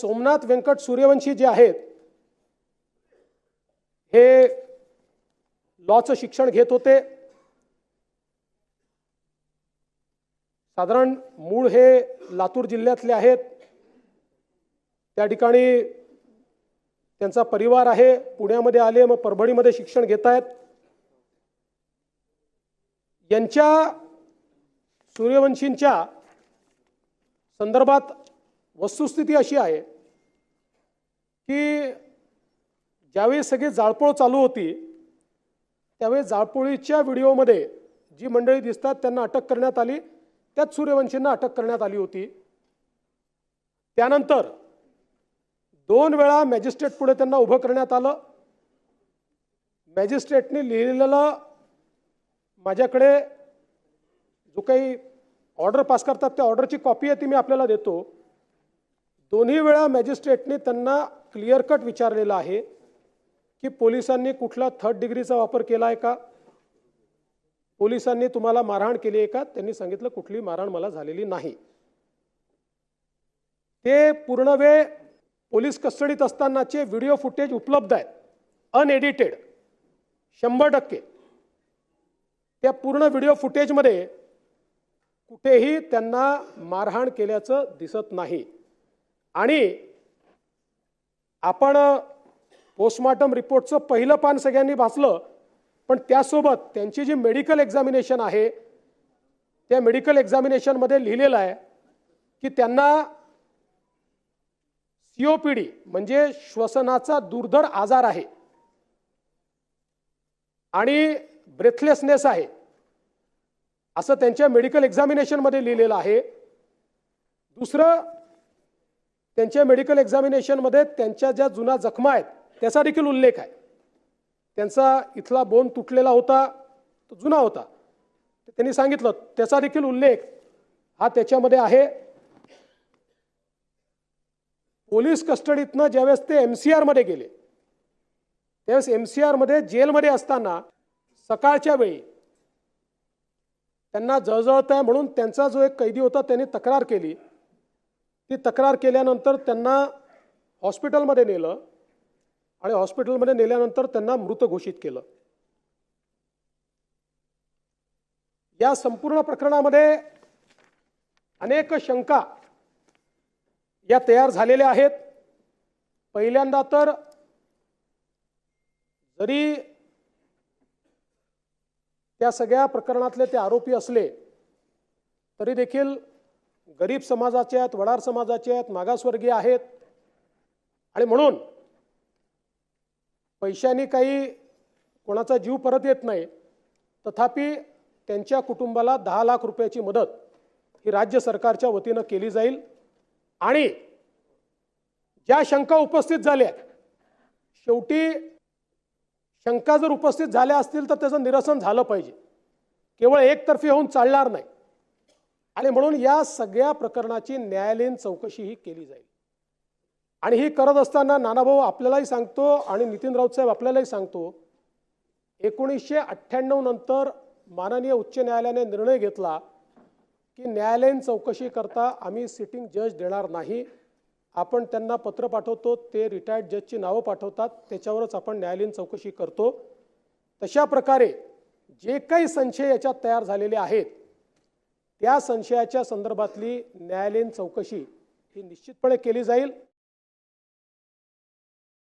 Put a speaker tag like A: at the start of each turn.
A: सोमनाथ व्यंकट सूर्यवंशी जे आहेत हे लॉचं शिक्षण घेत होते. साधारण मूळ हे लातूर जिल्ह्यातले आहेत. त्या ठिकाणी त्यांचा परिवार आहे पुण्यामध्ये आले मग परभणीमध्ये शिक्षण घेत आहेत यांच्या सूर्यवंशींच्या संदर्भात वस्तुस्थिती अशी आहे की ज्यावेळी सगळी जाळपोळ चालू होती त्यावेळी जाळपोळीच्या व्हिडिओमध्ये जी मंडळी दिसतात त्यांना अटक करण्यात आली. त्यात सूर्यवंशींना अटक करण्यात आली होती. त्यानंतर दोन वेळा मॅजिस्ट्रेट पुढे त्यांना उभं करण्यात आलं. मॅजिस्ट्रेटने लिहिलेलं माझ्याकडे जो काही ऑर्डर पास करतात त्या ऑर्डरची कॉपी आहे ती मी आपल्याला देतो. दोन्ही वेळा मॅजिस्ट्रेटने त्यांना क्लिअर कट विचारलेलं आहे की पोलिसांनी कुठला थर्ड डिग्रीचा वापर केला आहे का? पोलिसांनी तुम्हाला मारहाण केली आहे का? त्यांनी सांगितलं कुठली मारहाण मला झालेली नाही. ते पूर्ण वेळ पोलीस कस्टडीत असतानाचे व्हिडिओ फुटेज उपलब्ध आहेत. अनएडिटेड शंभर टक्के. त्या पूर्ण व्हिडिओ फुटेजमध्ये कुठेही त्यांना मारहाण केल्याचं दिसत नाही. आणि आपण पोस्टमॉर्टम रिपोर्टचं पहिलं पान सगळ्यांनी भासलं पण त्यासोबत त्यांची जी मेडिकल एक्झामिनेशन आहे त्या मेडिकल एक्झामिनेशनमध्ये लिहिलेलं आहे की त्यांना सीओपीडी म्हणजे श्वसनाचा दुर्धर आजार आहे आणि ब्रेथलेसनेस आहे असं त्यांच्या मेडिकल एक्झामिनेशनमध्ये लिहिलेलं आहे. दुसरं त्यांच्या मेडिकल एक्झामिनेशनमध्ये त्यांच्या ज्या जुना जखमा आहेत त्याचा देखील उल्लेख आहे. त्यांचा इथला बोन तुटलेला होता तो जुना होता. त्यांनी सांगितलं त्याचा देखील उल्लेख हा त्याच्यामध्ये आहे. पोलीस कस्टडीतनं ज्यावेळेस ते एम सी आरमध्ये गेले त्यावेळेस एम सी आरमध्ये जेलमध्ये असताना सकाळच्या वेळी त्यांना जळजळत आहे म्हणून त्यांचा जो एक कैदी होता त्यांनी तक्रार केली. ती तक्रार केल्यानंतर त्यांना हॉस्पिटलमध्ये नेलं आणि हॉस्पिटलमध्ये नेल्यानंतर त्यांना मृत घोषित केलं. या संपूर्ण प्रकरणामध्ये अनेक शंका या तयार झालेल्या आहेत. पहिल्यांदा तर जरी त्या सगळ्या प्रकरणातले ते आरोपी असले तरी देखील गरीब समाजाचे आहेत वडार समाजाचे आहेत मागासवर्गीय आहेत. आणि म्हणून पैशाने काही कोणाचा जीव परत येत नाही तथापि त्यांच्या कुटुंबाला दहा लाख रुपयाची मदत ही राज्य सरकारच्या वतीनं केली जाईल. आणि ज्या शंका उपस्थित झाल्या शेवटी शंका जर उपस्थित झाल्या असतील तर त्याचं निरसन झालं पाहिजे. केवळ एकतर्फी होऊन चालणार नाही. आणि म्हणून या सगळ्या प्रकरणाची न्यायालयीन चौकशी ही केली जाईल. आणि ही करत असताना नानाभाऊ आपल्यालाही सांगतो आणि नितीन राऊत साहेब आपल्यालाही सांगतो एकोणीसशे अठ्ठ्याण्णव नंतर माननीय उच्च न्यायालयाने निर्णय घेतला की न्यायालयीन चौकशी करता आम्ही सिटिंग जज देणार नाही. आपण त्यांना पत्र पाठवतो ते रिटायर्ड जजची नावं पाठवतात त्याच्यावरच आपण न्यायालयीन चौकशी करतो. तशा प्रकारे जे काही संशय याच्यात तयार झालेले आहेत त्या संशयाच्या संदर्भातली न्यायालयीन चौकशी ही निश्चितपणे केली जाईल.